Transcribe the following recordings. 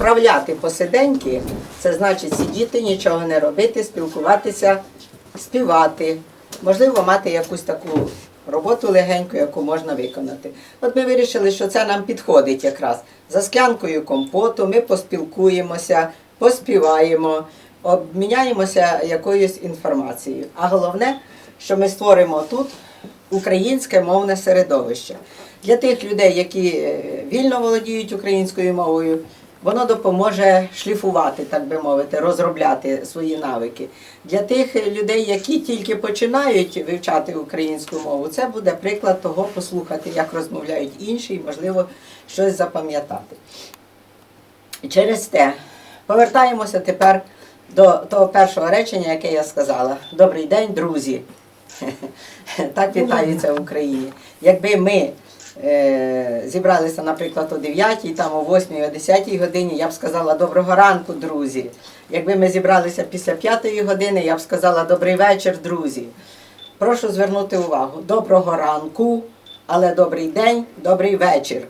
справляти посиденьки, це значить сидіти, нічого не робити, спілкуватися, співати, можливо, мати якусь таку роботу легеньку, яку можна виконати. От ми вирішили, що це нам підходить якраз. За склянкою компоту ми поспілкуємося, поспіваємо, обміняємося якоюсь інформацією. А головне, що ми створимо тут українське мовне середовище. Для тих людей, які е, вільно володіють українською мовою, воно допоможе шліфувати, так би мовити, розробляти свої навики. Для тих людей, які тільки починають вивчати українську мову, це буде приклад того послухати, як розмовляють інші, і, можливо, щось запам'ятати. Через те повертаємося тепер до того першого речення, яке я сказала. Добрий день, друзі. Так вітаються в Україні. Якби ми зібралися, наприклад, о 9, там о 8, о 10 годині, я б сказала доброго ранку, друзі. Якби ми зібралися після 5 години, я б сказала добрий вечір, друзі. Прошу звернути увагу. Доброго ранку, але добрий день, добрий вечір.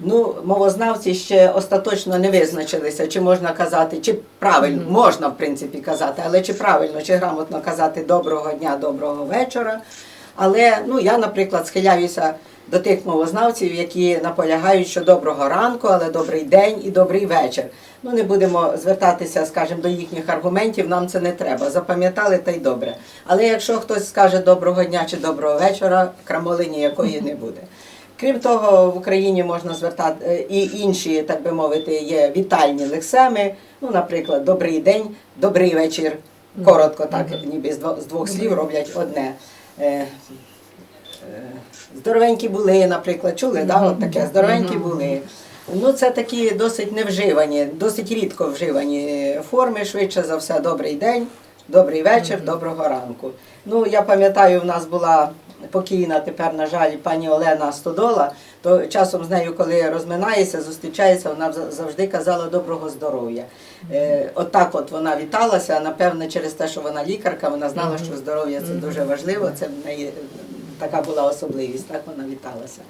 Ну, мовознавці ще остаточно не визначилися, чи можна казати, чи правильно, можна в принципі казати, але чи правильно, чи грамотно казати доброго дня, доброго вечора. Але ну, я, наприклад, схиляюся до тих мовознавців, які наполягають, що доброго ранку, але добрий день і добрий вечір. Ну, не будемо звертатися, скажімо, до їхніх аргументів, нам це не треба. Запам'ятали та й добре. Але якщо хтось скаже доброго дня чи доброго вечора, крамоли ніякої не буде. Крім того, в Україні можна звертати е, і інші, так би мовити, є вітальні лексеми. Ну, наприклад, добрий день, добрий вечір. Коротко, так, ніби з двох, з двох слів роблять одне. Здоровенькі були, наприклад, чули, да, от таке, здоровенькі були. Ну, це такі досить невживані, досить рідко вживані форми, швидше за все, добрий день, добрий вечір, доброго ранку. Ну, я пам'ятаю, в нас була покійна тепер, на жаль, пані Олена Стодола, то часом з нею, коли розминаєшся, зустрічається, вона завжди казала доброго здоров'я. Е, от так от вона віталася, напевне, через те, що вона лікарка, вона знала, що здоров'я це дуже важливо, це в неї така була особливість, так вона віталася.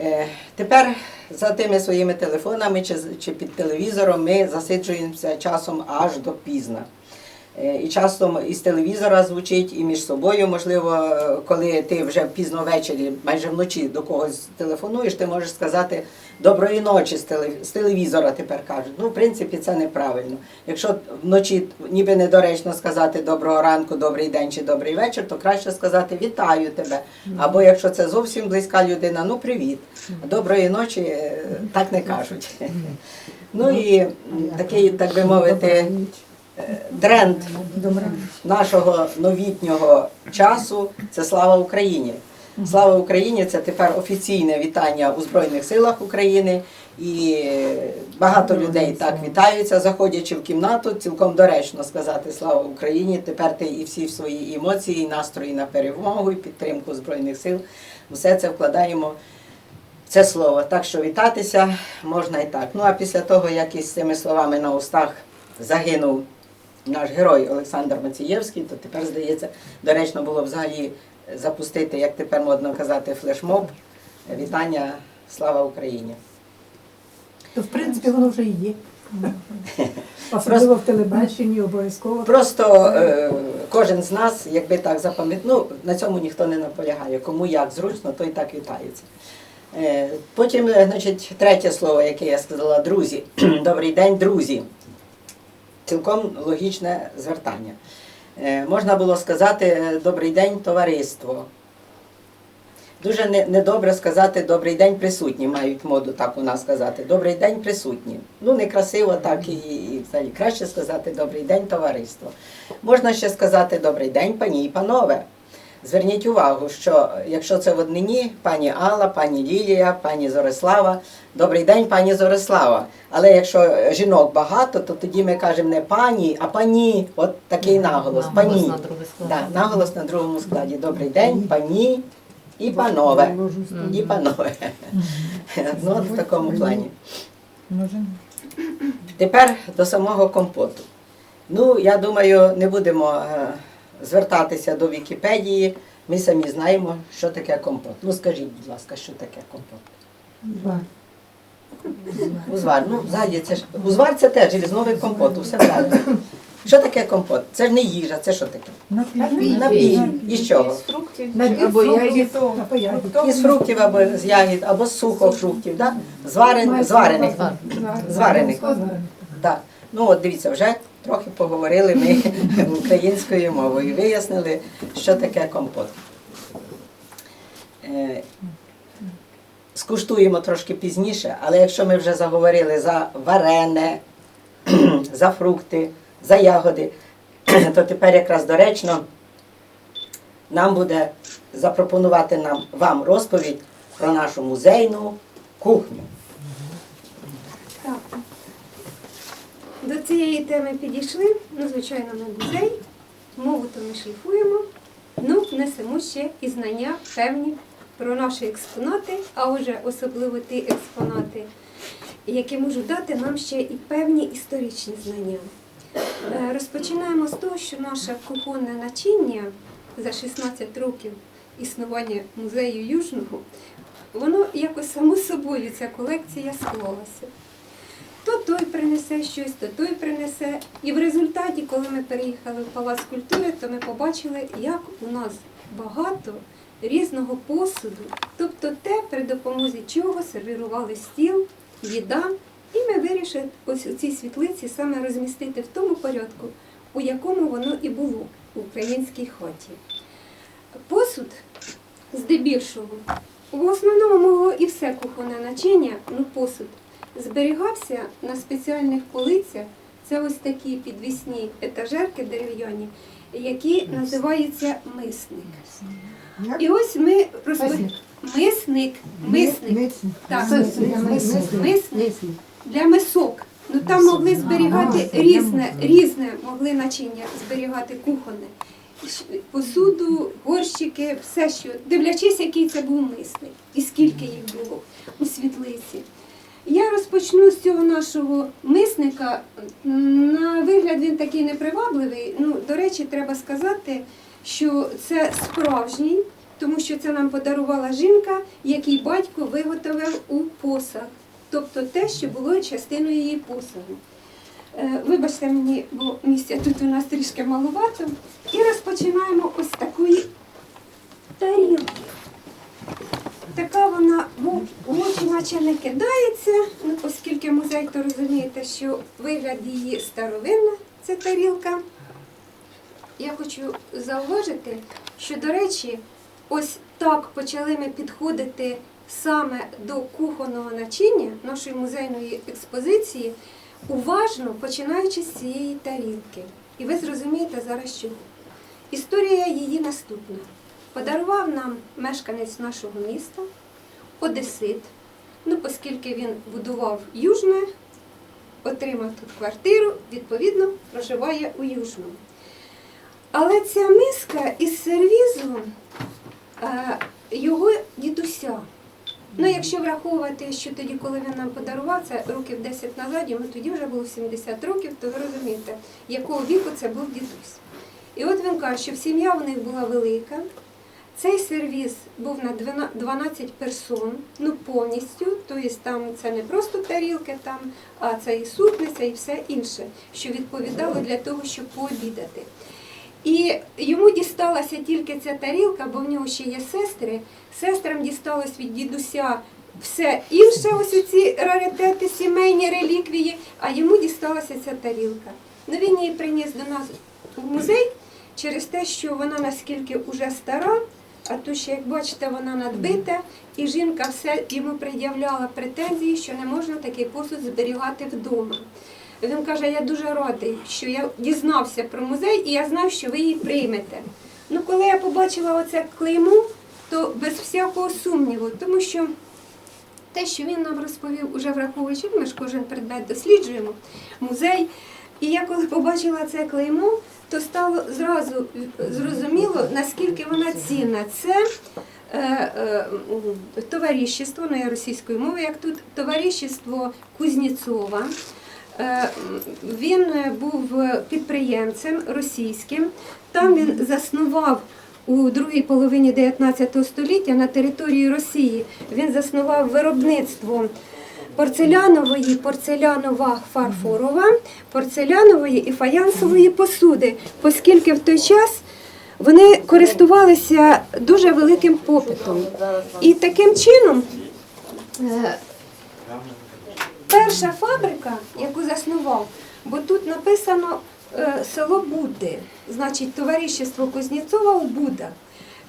Е, Тепер за тими своїми телефонами чи, під телевізором ми засиджуємося часом аж до пізна. Е, І часто із телевізора звучить, і між собою, можливо, е, коли ти вже пізно ввечері, майже вночі до когось телефонуєш, ти можеш сказати доброї ночі з теле- телевізора тепер кажуть. Ну, в принципі, це неправильно. Якщо вночі ніби недоречно сказати доброго ранку, добрий день чи добрий вечір, то краще сказати вітаю тебе. Або якщо це зовсім близька людина, ну привіт. Доброї ночі е, так не кажуть. Ну і такий, так би мовити, тренд нашого новітнього часу це слава Україні. Слава Україні це тепер офіційне вітання у Збройних силах України. І багато людей так вітаються, заходячи в кімнату, цілком доречно сказати слава Україні. Тепер ти і всі свої емоції, і настрої на перемогу, і підтримку Збройних сил. Все це вкладаємо в це слово. Так що вітатися можна і так. Ну а після того, як із цими словами на устах загинув наш герой Олександр Мацієвський, то тепер, здається, доречно було взагалі запустити, як тепер модно казати, флешмоб. Вітання Слава Україні! То в принципі воно вже і є. Особливо в телебаченні обов'язково. Просто е, кожен з нас, якби так запам'ятав, ну на цьому ніхто не наполягає. Кому як зручно, той так вітається. Е, потім, е, значить, третє слово, яке я сказала, друзі. Добрий день, друзі. Цілком логічне звертання. Е, можна було сказати е, добрий день, товариство. Дуже недобре сказати добрий день присутні, мають моду так у нас сказати. Добрий день присутні. Ну, некрасиво так і, і взагалі. Краще сказати добрий день, товариство. Можна ще сказати добрий день, пані і панове. Зверніть увагу, що якщо це в однині, пані Алла, пані Лілія, пані Зорислава, добрий день, пані Зорислава. Але якщо жінок багато, то тоді ми кажемо не пані, а пані. От такий наголос. Наголос Пані. Да, наголос на другому складі. Добрий день, пані і панове. І панове. Ну, от в такому плані. Тепер до самого компоту. Ну, я думаю, не будемо е, звертатися до Вікіпедії. Ми самі знаємо, що таке компот. Ну, скажіть, будь ласка, що таке компот? Узвар. Ну, ззаді це ж. Узвар це теж різновид компоту, все правильно. Що таке компот? Це ж не їжа, це що таке? Напій. Із чого? Набір Або фруктів, ягід. або ягід. Із фруктів або з ягід, або з сухофруктів, да? Зварен, зварених. Зварених. Зварених. Так. Ну от дивіться, вже трохи поговорили ми українською мовою, вияснили, що таке компот. Е, Скуштуємо трошки пізніше, але якщо ми вже заговорили за варене, за фрукти, за ягоди, то тепер якраз доречно нам буде запропонувати нам вам розповідь про нашу музейну кухню. Так. До цієї теми підійшли, ну, звичайно, на музей. Мову то ми шліфуємо, ну, несемо ще і знання певні про наші експонати, а вже особливо ті експонати, які можуть дати нам ще і певні історичні знання. Е, Розпочинаємо з того, що наше кухонне начиння за 16 років існування музею Южного, воно якось само собою, ця колекція склалася. То той принесе щось, то той принесе. І в результаті, коли ми переїхали в Палац культури, то ми побачили, як у нас багато різного посуду. Тобто те, при допомозі чого сервірували стіл, їда. І ми вирішили ось у цій світлиці саме розмістити в тому порядку, у якому воно і було в українській хаті. Посуд здебільшого, в основному могло і все кухонне начиння, ну посуд, зберігався на спеціальних полицях. Це ось такі підвісні етажерки дерев'яні, які називаються мисник. І ось ми розповідаємо. Мисник, мисник. Так, мисник для мисок. Ну там могли зберігати різне, різне могли начиння зберігати кухонне. Посуду, горщики, все що. Дивлячись, який це був мисник і скільки їх було у світлиці. Я розпочну з цього нашого мисника. На вигляд він такий непривабливий. Ну, до речі, треба сказати, що це справжній, тому що це нам подарувала жінка, який батько виготовив у посаг. Тобто те, що було частиною її посагу. Е, Вибачте мені, бо місця тут у нас трішки маловато. І розпочинаємо ось такої тарілки. Така вона в очі наче не кидається, ну, оскільки музей, то розумієте, що вигляд її старовинна, це тарілка. Я хочу зауважити, що, до речі, ось так почали ми підходити саме до кухонного начиння нашої музейної експозиції, уважно починаючи з цієї тарілки. І ви зрозумієте зараз чого. Історія її наступна. Подарував нам мешканець нашого міста, Одесит. Ну, оскільки він будував Южне, отримав тут квартиру, відповідно, проживає у Южному. Але ця миска із сервізом е, його дідуся. Ну, якщо враховувати, що тоді, коли він нам подарував, це років 10 назад, йому тоді вже було 70 років, то ви розумієте, якого віку це був дідусь. І от він каже, що сім'я в них була велика. Цей сервіс був на 12 12 персон, ну повністю, тобто там це не просто тарілки, там, а це і супниця, і все інше, що відповідало для того, щоб пообідати. І йому дісталася тільки ця тарілка, бо в нього ще є сестри. Сестрам дісталось від дідуся все інше, ось ці раритети, сімейні реліквії, а йому дісталася ця тарілка. Ну він її приніс до нас в музей через те, що вона наскільки вже стара, а то ще, як бачите, вона надбита, і жінка все йому пред'являла претензії, що не можна такий посуд зберігати вдома. Він каже, я дуже радий, що я дізнався про музей і я знав, що ви її приймете. Ну, коли я побачила оце клеймо, то без всякого сумніву, тому що те, що він нам розповів, уже враховуючи, ми ж кожен предмет досліджуємо, музей. І я коли побачила це клеймо, то стало зразу зрозуміло, наскільки вона цінна. Це е, е, м, товаришество, ну я російською мовою, як тут, товаришество Кузнєцова. Е, Він був підприємцем російським. Там він заснував у другій половині 19 століття на території Росії. Він заснував виробництво порцелянової, порцелянова фарфорова, порцелянової і фаянсової посуди, оскільки в той час вони користувалися дуже великим попитом. І таким чином е, перша фабрика, яку заснував, бо тут написано е, село Будди, значить товаришество Кузнєцова у Будах.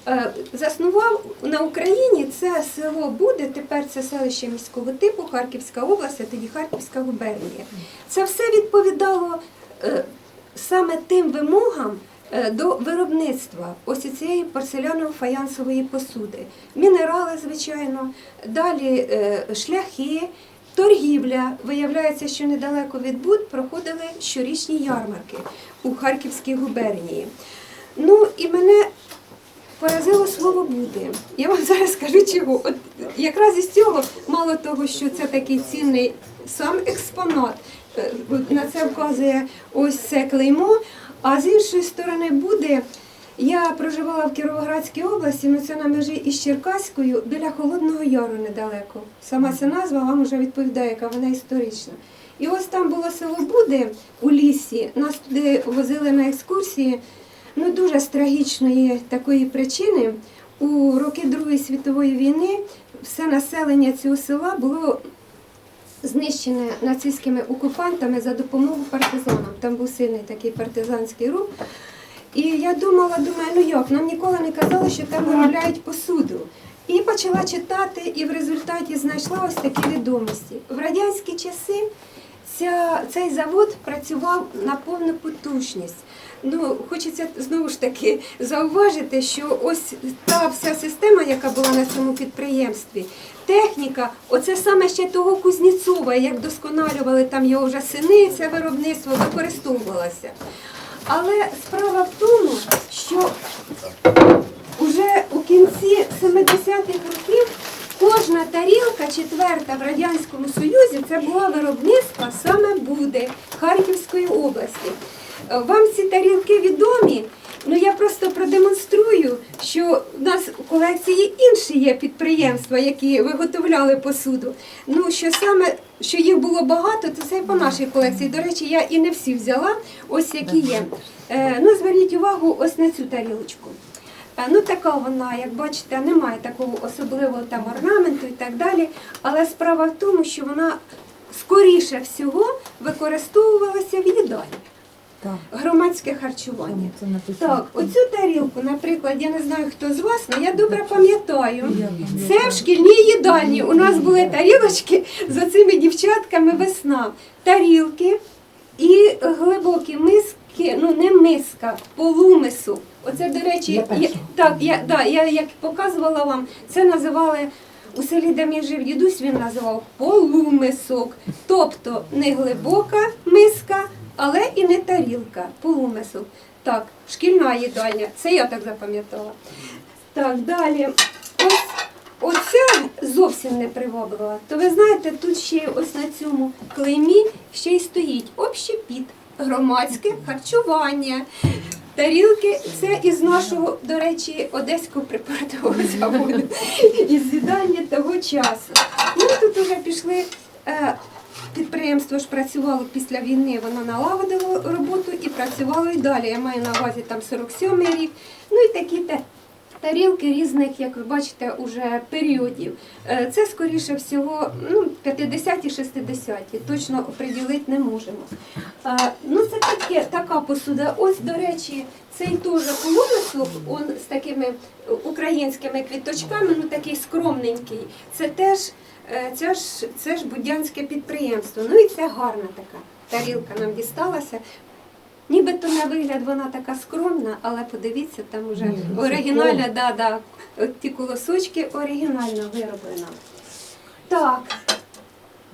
Е, Заснував на Україні це село Буде, тепер це селище міського типу, Харківська область, а тоді Харківська губернія. Це все відповідало е, саме тим вимогам е, до виробництва ось цієї порцеляново-фаянсової посуди. Мінерали, звичайно, далі шляхи, торгівля. Виявляється, що недалеко від Буд проходили щорічні ярмарки у Харківській губернії. Ну і мене поразило слово бути. Я вам зараз скажу чого. От якраз із цього, мало того, що це такий цінний сам експонат, е, на це вказує ось це клеймо. А з іншої сторони буде. Я проживала в Кіровоградській області, ну це на межі із Черкаською, біля Холодного Яру недалеко. Сама ця назва вам вже відповідає, яка вона історична. І ось там було село Буде у лісі. Нас туди возили на екскурсії. Ну, дуже з трагічної такої причини. У роки Другої світової війни все населення цього села було знищене нацистськими окупантами за допомогою партизанам. Там був сильний такий партизанський рух. І я думала, думаю, ну як, нам ніколи не казали, що там виробляють посуду. І почала читати, і в результаті знайшла ось такі відомості. В радянські часи ця, цей завод працював на повну потужність. Ну, хочеться знову ж таки зауважити, що ось та вся система, яка була на цьому підприємстві, техніка, оце саме ще того Кузнєцова, як досконалювали там його вже сини, це виробництво використовувалося. Але справа в тому, що уже у кінці 70-х років кожна тарілка четверта в Радянському Союзі це була виробництва саме Буди Харківської області. Вам ці тарілки відомі. Ну я просто продемонструю, що в нас у колекції інші є підприємства, які виготовляли посуду. Ну що саме що їх було багато, то це і по нашій колекції. До речі, я і не всі взяла, ось які є. Е, ну зверніть увагу ось на цю тарілочку. Е, Ну, така вона, як бачите, немає такого особливого там орнаменту і так далі. Але справа в тому, що вона скоріше всього використовувалася в їдальні. Так, Громадське харчування. це написано. Так, оцю тарілку, наприклад, я не знаю хто з вас, але я добре пам'ятаю. Це в шкільній їдальні. У нас були тарілочки з оцими дівчатками весна. Тарілки і глибокі миски, ну не миска, полумису. Оце, до речі, Я я, так, я, да, я як показувала вам, це називали. У селі, де мій жив дідусь, він називав полумисок. Тобто не глибока миска, але і не тарілка, полумисок. Так, шкільна їдальня, це я так запам'ятала. Так, далі. Ось оця зовсім не приваблива. То ви знаєте, тут ще ось на цьому клеймі ще й стоїть общепіт, громадське харчування. Тарілки це із нашого, до речі, одеського припортового заводу, із їдальні того часу. Ну тут вже пішли. Е, Підприємство ж працювало після війни, воно налагодило роботу і працювало і далі. Я маю на увазі там 47-й рік. Ну і такі те. Тарілки різних, як ви бачите, уже періодів. Е, Це скоріше всього ну, 50-ті, 60-ті. Точно оприділити не можемо. Е, Ну, це таке, така посуда. Ось, до речі, цей теж полумисок, он з такими українськими квіточками, ну такий скромненький. Це теж це ж, це ж будянське підприємство. Ну і це гарна така тарілка нам дісталася. Нібито на вигляд вона така скромна, але подивіться, там вже ну, оригінальна, да, да, от ті колосочки оригінально вироблена. Так,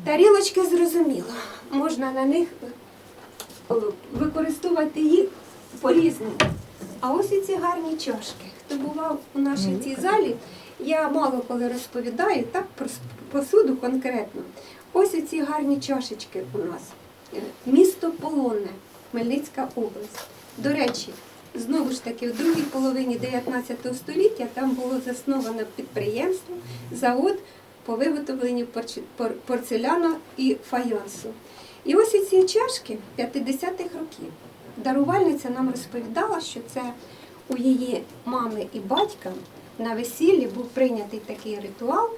тарілочки зрозуміло. Можна на них е, використовувати їх по-різному. А ось і ці гарні чашки. Хто бував у нашій цій залі, я мало коли розповідаю, так про посуду конкретно. Ось і ці гарні чашечки у нас. Е, Місто Полонне, Хмельницька область. До речі, знову ж таки, в другій половині 19 століття там було засновано підприємство, завод по виготовленню порцеляну і фаянсу. І ось ці чашки 50-х років. Дарувальниця нам розповідала, що це у її мами і батька на весіллі був прийнятий такий ритуал.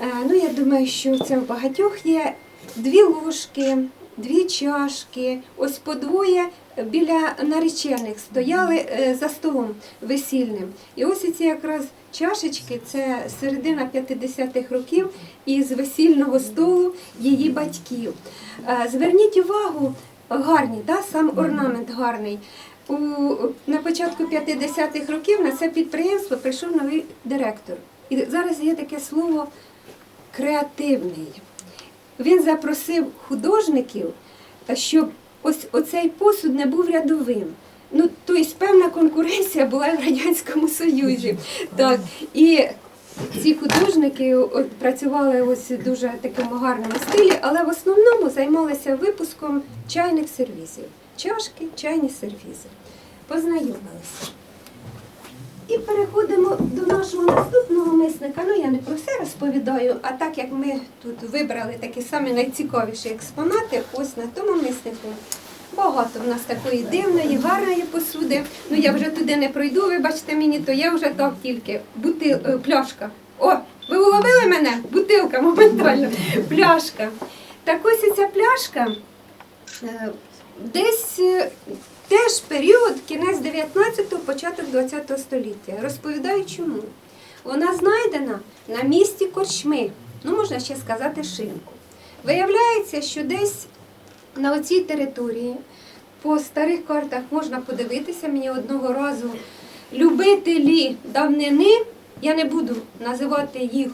Е, Ну, я думаю, що це в багатьох є дві ложки, дві чашки, ось по двоє біля наречених стояли е, за столом весільним. І ось ці якраз чашечки це середина 50-х років із весільного столу її батьків. Е, Зверніть увагу, гарні, да, сам орнамент гарний. У, на початку 50-х років на це підприємство прийшов новий директор. І зараз є таке слово креативний. Він запросив художників, щоб ось оцей посуд не був рядовим. Ну, тобто певна конкуренція була в Радянському Союзі. Так. І ці художники працювали ось дуже такому гарному стилі, але в основному займалися випуском чайних сервізів. Чашки, чайні сервізи. Познайомилися. І переходимо до нашого наступного мисника. Ну я не про все розповідаю, а так як ми тут вибрали такі самі найцікавіші експонати, ось на тому миснику багато в нас такої дивної, гарної посуди. Ну я вже туди не пройду, вибачте мені, то я вже так тільки бутил, е, пляшка. О, ви уловили мене? Бутилка моментально. Пляшка. Так ось ця пляшка. е, Десь е, теж період, кінець 19-го, початок 20-го століття. Розповідаю чому. Вона знайдена на місці корчми, ну можна ще сказати шинку. Виявляється, що десь на оцій території по старих картах можна подивитися мені одного разу любителі давнини. Я не буду називати їх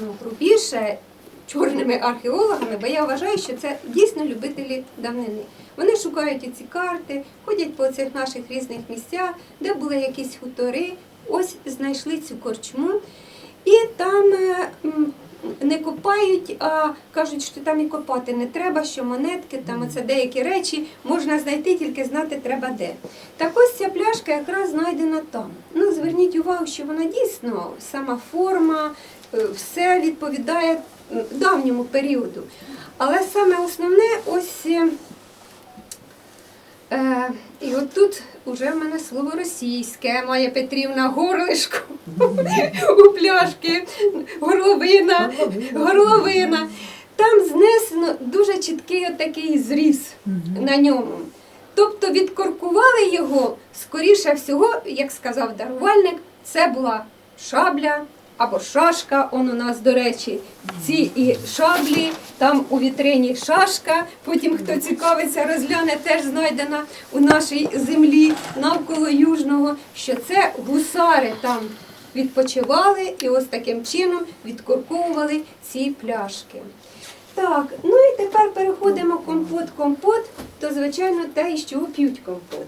ну, грубіше чорними археологами, бо я вважаю, що це дійсно любителі давнини. Вони шукають ці карти, ходять по цих наших різних місцях, де були якісь хутори. Ось знайшли цю корчму, і там е, не копають, а кажуть, що там і копати не треба, що монетки, там оце деякі речі можна знайти, тільки знати треба де. Так ось ця пляшка якраз знайдена там. Ну, зверніть увагу, що вона дійсно сама форма, е, все відповідає давньому періоду. Але саме основне ось. Е, і от тут уже в мене слово російське, Майя Петрівна, горлишко. У пляшки, горловина, горловина. Там знесено дуже чіткий отакий зріз на ньому. Тобто відкоркували його, скоріше всього, як сказав дарувальник, це була шабля або шашка. Он у нас, до речі, ці і шаблі, там у вітрині шашка. Потім, хто цікавиться, розгляне, теж знайдена у нашій землі навколо Южного, що це гусари там відпочивали і ось таким чином відкорковували ці пляшки. Так, ну і тепер переходимо компот-компот, то звичайно те, чого п'ють компот.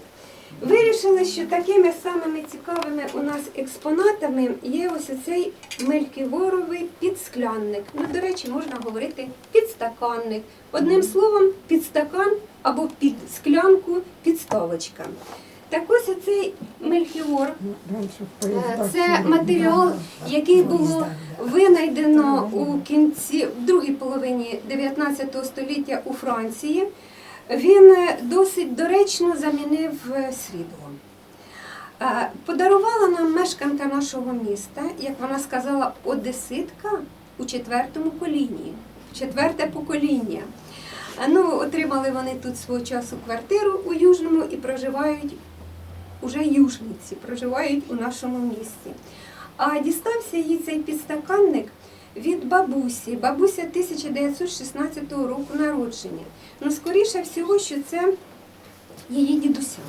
Вирішили, що такими самими цікавими у нас експонатами є ось оцей мельківоровий підсклянник. Ну, до речі, можна говорити підстаканник. Одним словом, підстакан або під склянку підставочка. Так ось оцей мельхіор Е, Це матеріал, який було винайдено у кінці в другій половині 19 століття у Франції. Він е, досить доречно замінив е, срібло. Подарувала нам мешканка нашого міста, як вона сказала, одеситка у четвертому колінні, четверте покоління. Ну, отримали вони тут свого часу квартиру у Южному і проживають уже южниці, проживають у нашому місті. А дістався їй цей підстаканник від бабусі. Бабуся 1916 року народження. Ну, скоріше всього, що це її дідуся.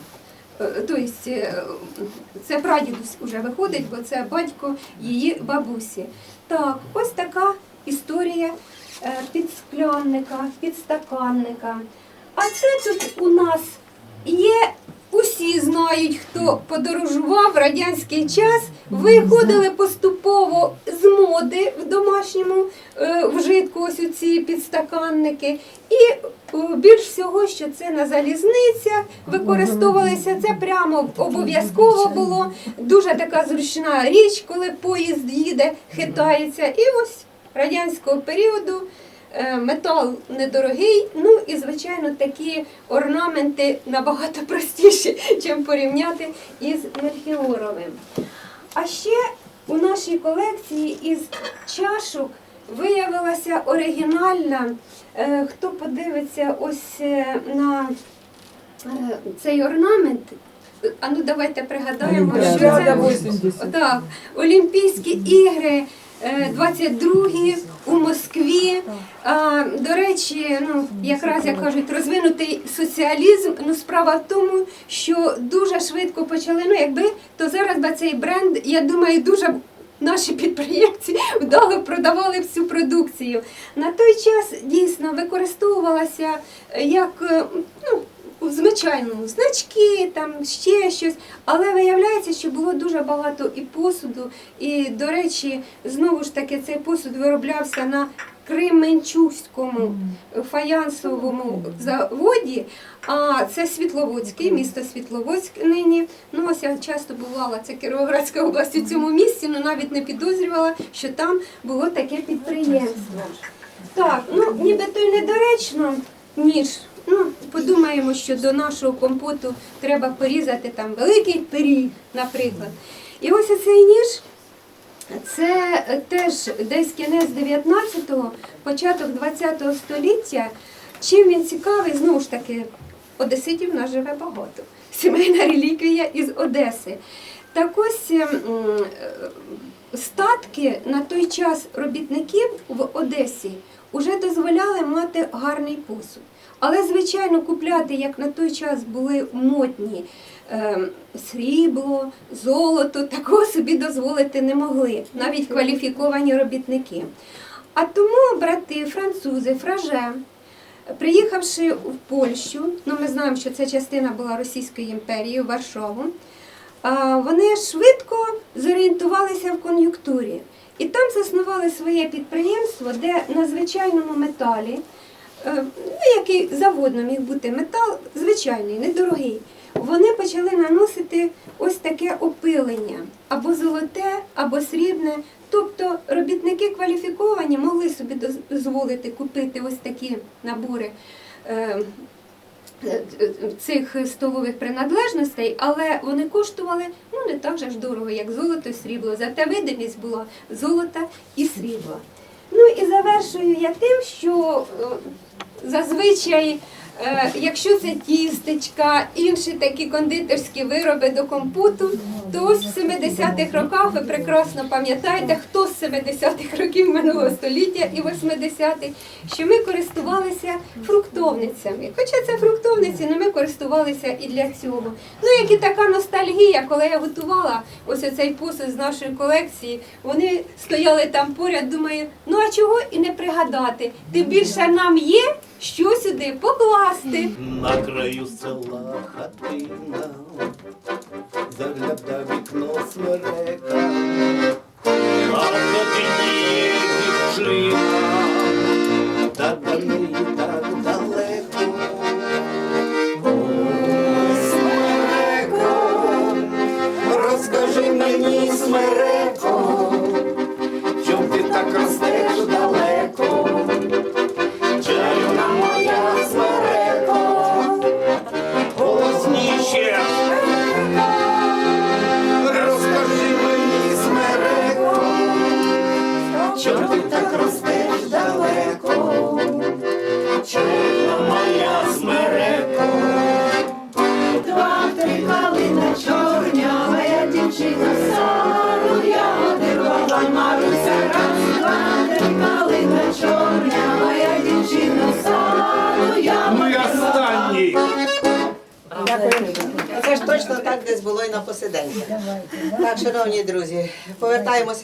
Е, Тобто е, це прадідусь вже виходить, бо це батько її бабусі. Так, ось така історія е, підсклянника, підстаканника. А це тут у нас є. Усі знають, хто подорожував в радянський час, виходили поступово з моди в домашньому е, вжитку, ось ці підстаканники. І е, більш всього, що це на залізницях використовувалися, це прямо обов'язково було. Дуже така зручна річ, коли поїзд їде, хитається. І ось радянського періоду. Е, Метал недорогий, ну і звичайно такі орнаменти набагато простіші, ніж порівняти із мельхіоровим. А ще у нашій колекції із чашок виявилася оригінальна. е, Хто подивиться ось е, на цей орнамент? А ну давайте пригадаємо, що Олімпіада це так, Олімпійські ігри. Е, 22-гі у Москві. А, до речі, ну якраз як кажуть, розвинутий соціалізм. Ну справа в тому, що дуже швидко почали. Ну, якби то зараз би цей бренд, я думаю, дуже наші підприємці вдало продавали цю продукцію. На той час дійсно використовувалася е, як е, ну, у звичайному значки, там ще щось. Але виявляється, що було дуже багато і посуду. І, до речі, знову ж таки, цей посуд вироблявся на Кременчуському фаянсовому заводі. А це Світловодський, місто Світловодськ нині. Ну ось я часто бувала, це Кіровоградська область у цьому місці, але навіть не підозрювала, що там було таке підприємство. Так, ну нібито й недоречно, ніж. Ну, подумаємо, що до нашого компоту треба порізати там великий пиріг, наприклад. І ось оцей ніж. Це теж десь кінець 19-го, початок 20-го століття. Чим він цікавий, знову ж таки, одеситів нас живе багато. Сімейна реліквія із Одеси. Так ось ем, статки на той час робітників в Одесі вже дозволяли мати гарний посуд. Але, звичайно, купляти, як на той час були модні ем, срібло, золото, такого собі дозволити не могли, навіть кваліфіковані робітники. А тому брати французи, фраже, приїхавши в Польщу, ну ми знаємо, що це частина була Російської імперії, Варшаву, вони швидко зорієнтувалися в кон'юнктурі. І там заснували своє підприємство, де на звичайному металі, е, ну, який заводно міг бути метал, звичайний, недорогий, вони почали наносити ось таке опилення або золоте, або срібне. Тобто робітники кваліфіковані могли собі дозволити купити ось такі набори е, е, е, цих столових принадлежностей, але вони коштували ну, не так же ж дорого, як золото і срібло. Зате видимість була золота і срібла. Ну і завершую я тим, що е, зазвичай, якщо це тістечка, інші такі кондитерські вироби до компоту, то ось в 70-х роках ви прекрасно пам'ятаєте, хто з 70-х років минулого століття і 80-х, що ми користувалися фруктовницями. Хоча це фруктовниці, але ми користувалися і для цього. Ну, як і така ностальгія, коли я готувала ось оцей посуд з нашої колекції, вони стояли там поряд, думаю, ну а чого і не пригадати? Тим більше нам є що сюди покласти. На краю села хатина, загляда вікно смерека, а в хатині дівчина, та до неї так далеко. Ой, смереко, розкажи мені, смереко,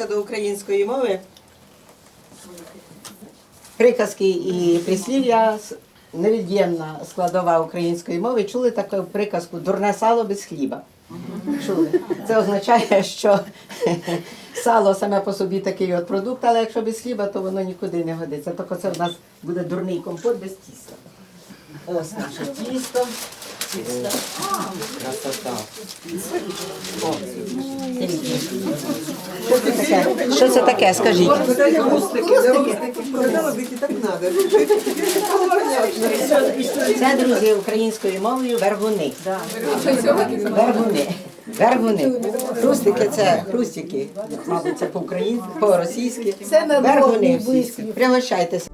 повертаємося до української мови. Приказки і прислів'я невід'ємна складова української мови. Чули таку приказку дурне сало без хліба. Чули? Це означає, що сало саме по собі такий от продукт, але якщо без хліба, то воно нікуди не годиться. Тільки це в нас буде дурний компот без тіста. Ось наше тісто. Красота. Що це таке? Що це таке? Скажіть. Це, друзі, українською мовою вергуни. Вергуни. Вергуни. Хрустики це хрустики. Мабуть, це по-українськи, по-російськи. Вергуни всі. Пригощайтеся.